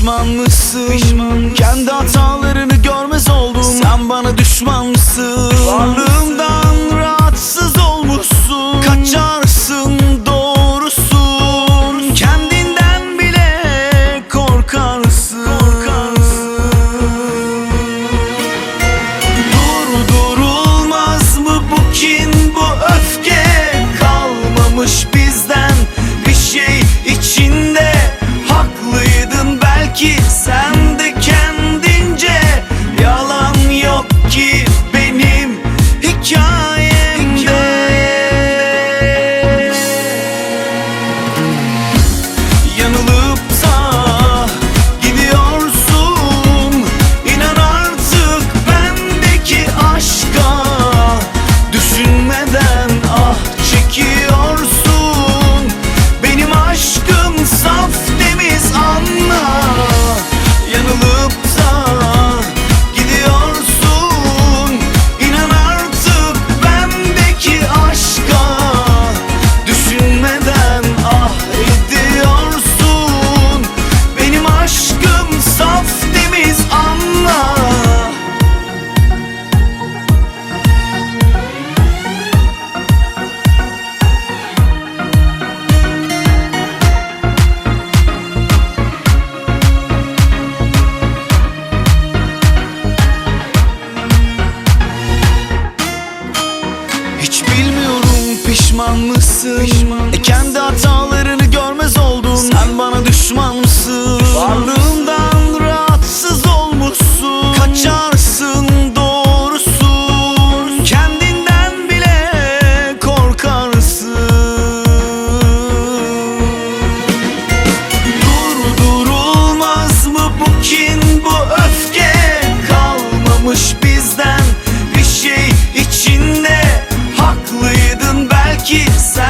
Pişman mısın? Pişman mısın? Kendi pişman mısın? Pişman mısın? E kendi hatalı iki sen